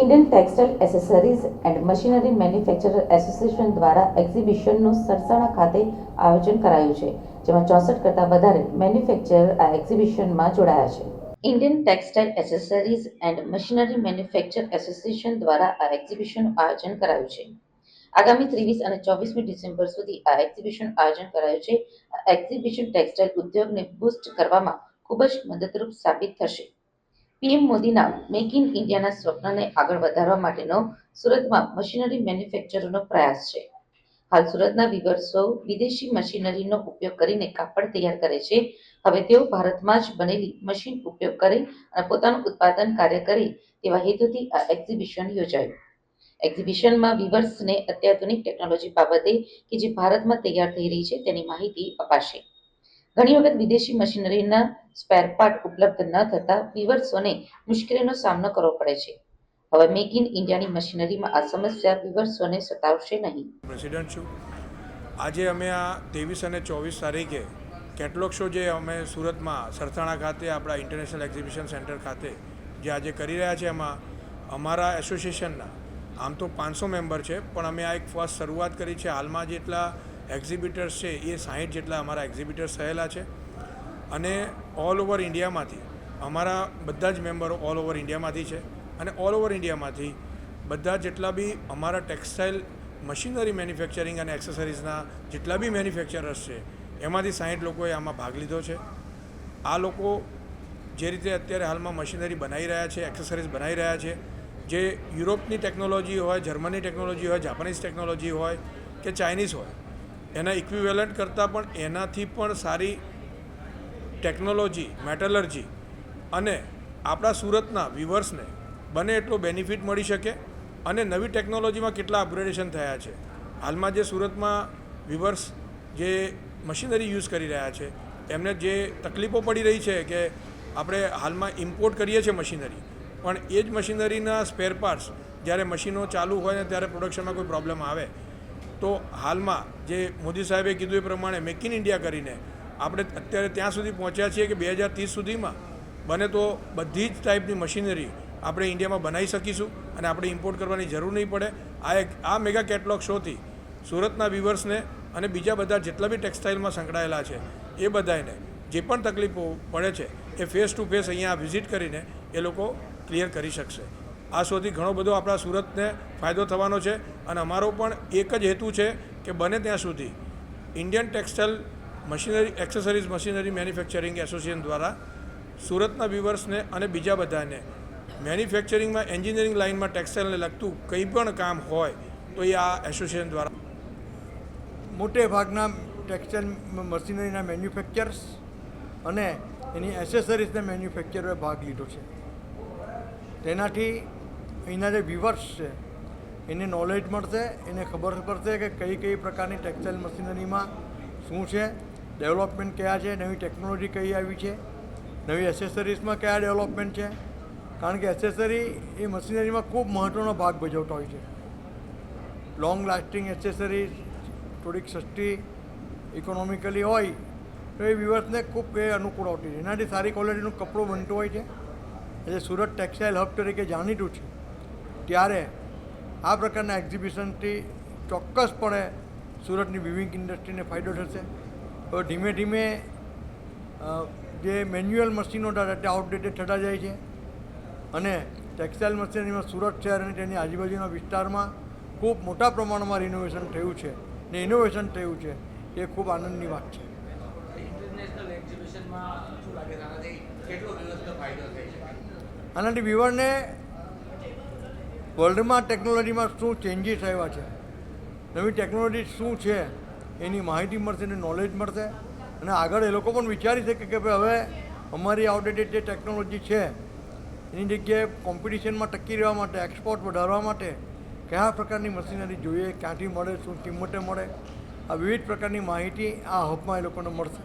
Indian textile accessories and machinery manufacturer association દ્વારા એક્ઝિબિશનનું સરસાણા ખાતે આયોજન કરાયું છે, જેમાં ચોસઠ કરતાં વધારે મેન્યુફેક્ચરર આ એક્ઝિબિશનમાં જોડાયા છે. Indian textile accessories and machinery manufacture association દ્વારા આ એક્ઝિબિશનનું આયોજન કરાયું છે. આગામી ત્રેવીસ અને ચોવીસમી ડિસેમ્બર સુધી આ એક્ઝિબિશન આયોજન કરાયું છે. આ એક્ઝિબિશન ટેક્સટાઇલ ઉદ્યોગને બુસ્ટ કરવામાં ખૂબ જ મદદરૂપ સાબિત થશે. પીએમ મોદીના મેક ઇન ઇન્ડિયાના સ્વપ્નને આગળ વધારવા માટેનો સુરતમાં મશીનરી મેન્યુફેક્ચરનો પ્રયાસ છે. હાલ સુરતના વિવર્સો વિદેશી મશીનરીનો ઉપયોગ કરીને કાપડ તૈયાર કરે છે. હવે તેઓ ભારતમાં જ બનેલી મશીન ઉપયોગ કરે અને પોતાનું ઉત્પાદન કાર્ય કરે તેવા હેતુથી આ એક્ઝિબિશન યોજાયું. એક્ઝિબિશનમાં વિવર્સને અત્યાધુનિક ટેકનોલોજી બાબતે કે જે ભારતમાં તૈયાર થઈ રહી છે તેની માહિતી અપાશે. ઘણી વખત વિદેશી મશીનરીના સ્પેર પાર્ટ ઉપલબ્ધ ન થતા વિવર્સોને મુશ્કેલીનો સામનો કરવો પડે છે. હવે મેક ઇન ઇન્ડિયાની મશીનરીમાં આ સમસ્યા વિવર્સોને સતાવશે નહીં. પ્રેસિડન્ટ છું. આજે અમે આ ત્રેવીસ અને ચોવીસ તારીખે કેટલોગ શો જે અમે સુરતમાં સરથાણા ખાતે આપણા ઇન્ટરનેશનલ એક્ઝિબિશન સેન્ટર ખાતે જે આજે કરી રહ્યા છે એમાં અમારા એસોસિએશનના આમ તો પાંચસો મેમ્બર છે, પણ અમે આ એક ફર્સ્ટ શરૂઆત કરી છે. હાલમાં જેટલા એક્ઝિબિટર્સ છે, એ સાહીઠ જેટલા અમારા એક્ઝિબિટર્સ થયેલા છે. અને ઓલ ઓવર ઇન્ડિયામાંથી, અમારા બધા જ મેમ્બરો ઓલ ઓવર ઇન્ડિયામાંથી છે. અને ઓલ ઓવર ઇન્ડિયામાંથી બધા જેટલા બી અમારા ટેક્સટાઇલ મશીનરી મેન્યુફેક્ચરિંગ અને એક્સેસરીઝના જેટલા બી મેન્યુફેક્ચરર્સ છે, એમાંથી સાહીઠ લોકોએ આમાં ભાગ લીધો છે. આ લોકો જે રીતે અત્યારે હાલમાં મશીનરી બનાવી રહ્યા છે એક્સેસરીઝ બનાવી રહ્યા છે, જે યુરોપની ટેકનોલોજી હોય, જર્મની ટેકનોલોજી હોય, જાપાનીઝ ટેકનોલોજી હોય કે ચાઇનીઝ હોય એના ઇક્વિવેલન્ટ કરતાં પણ એનાથી પણ સારી ટેકનોલોજી મેટલર્જી અને આપણા સુરતના વ્યુવર્સને બને એટલો બેનિફિટ મળી શકે અને નવી ટેકનોલોજીમાં કેટલા અપગ્રેડેશન થયા છે. હાલમાં જે સુરતમાં વ્યુવર્સ જે મશીનરી યુઝ કરી રહ્યા છે, એમને જે તકલીફો પડી રહી છે કે આપણે હાલમાં ઇમ્પોર્ટ કરીએ છીએ મશીનરી પણ એ જ મશીનરીના સ્પેર પાર્ટ્સ જ્યારે મશીનો ચાલુ હોય ને ત્યારે પ્રોડક્શનમાં કોઈ પ્રોબ્લેમ આવે તો હાલમાં જે મોદી સાહેબે કીધું એ પ્રમાણે મેક ઇન ઇન્ડિયા કરીને આપણે અત્યારે ત્યાં સુધી પહોંચ્યા છીએ કે બે હજાર ત્રીસ સુધીમાં બને તો બધી જ ટાઈપની મશીનરી આપણે ઇન્ડિયામાં બનાવી શકીશું અને આપણે ઇમ્પોર્ટ કરવાની જરૂર નહીં પડે. આ એક, આ મેગા કેટલોગ શોથી સુરતના વ્યુવર્સને અને બીજા બધા જેટલા બી ટેક્સટાઇલમાં સંકળાયેલા છે એ બધાને જે પણ તકલીફો પડે છે એ ફેસ ટુ ફેસ અહીંયા વિઝિટ કરીને એ લોકો ક્લિયર કરી શકશે. આ શોથી ઘણો બધો આપણા સુરતને ફાયદો થવાનો છે અને અમારો પણ એક જ હેતુ છે કે બને ત્યાં સુધી Indian textile machinery, accessories machinery manufacturing association દ્વારા સુરતના વ્યુવર્સને અને બીજા બધાને મેન્યુફેક્ચરિંગમાં, એન્જિનિયરિંગ લાઇનમાં ટેક્સટાઇલને લગતું કંઈ પણ કામ હોય તો એ આ એસોસિએશન દ્વારા મોટે ભાગના ટેક્સટાઇલ મશીનરીના મેન્યુફેક્ચર્સ અને એની એસેસરીઝના મેન્યુફેક્ચરોએ ભાગ લીધો છે. તેનાથી અહીંના જે વ્યુઅર્સ છે, એને નોલેજ મળશે, એને ખબર પડશે કે કઈ કઈ પ્રકારની ટેક્સટાઇલ મશીનરીમાં શું છે ડેવલપમેન્ટ કયા છે, નવી ટેકનોલોજી કઈ આવી છે, નવી એસેસરીઝમાં કયા ડેવલપમેન્ટ છે. કારણ કે એસેસરી એ મશીનરીમાં ખૂબ મહત્ત્વનો ભાગ ભજવતો હોય છે. લોંગ લાસ્ટિંગ એસેસરીઝ થોડીક સસ્તી ઇકોનોમિકલી હોય, તો એ વ્યુઅર્સને ખૂબ એ અનુકૂળ આવતી છે. એનાથી સારી ક્વોલિટીનું કપડું બનતું હોય છે. એટલે સુરત ટેક્સટાઇલ હબ તરીકે જાણીતું છે. ત્યારે આ પ્રકારના એક્ઝિબિશનથી ચોક્કસપણે સુરતની વિવિંગ ઇન્ડસ્ટ્રીને ફાયદો થશે. તો ધીમે ધીમે જે મેન્યુઅલ મશીનો હતા તે આઉટડેટેડ થતા જાય છે. અને ટેક્સટાઇલ મશીનરીમાં સુરત શહેર અને તેની આજુબાજુના વિસ્તારમાં ખૂબ મોટા પ્રમાણમાં રિનોવેશન થયું છે ને ઇનોવેશન થયું છે એ ખૂબ આનંદની વાત છે. આનાથી કેટલો દિવસનો ફાયદો થઈ શકે આનાથી વ્યુઅરને વર્લ્ડમાં ટેકનોલોજીમાં શું ચેન્જીસ આવ્યા છે? નવી ટેકનોલોજી શું છે? એની માહિતી મળશે અને નોલેજ મળશે. અને આગળ એ લોકો પણ વિચારી શકે કે ભાઈ હવે અમારી આઉટડેટેડ જે ટેકનોલોજી છે, એની જગ્યાએ કોમ્પિટિશનમાં ટકી રહેવા માટે એક્સપોર્ટ વધારવા માટે કયા પ્રકારની મશીનરી જોઈએ, ક્યાંથી મળે, શું કિંમતે મળે, આ વિવિધ પ્રકારની માહિતી આ હબમાં એ લોકોને મળશે.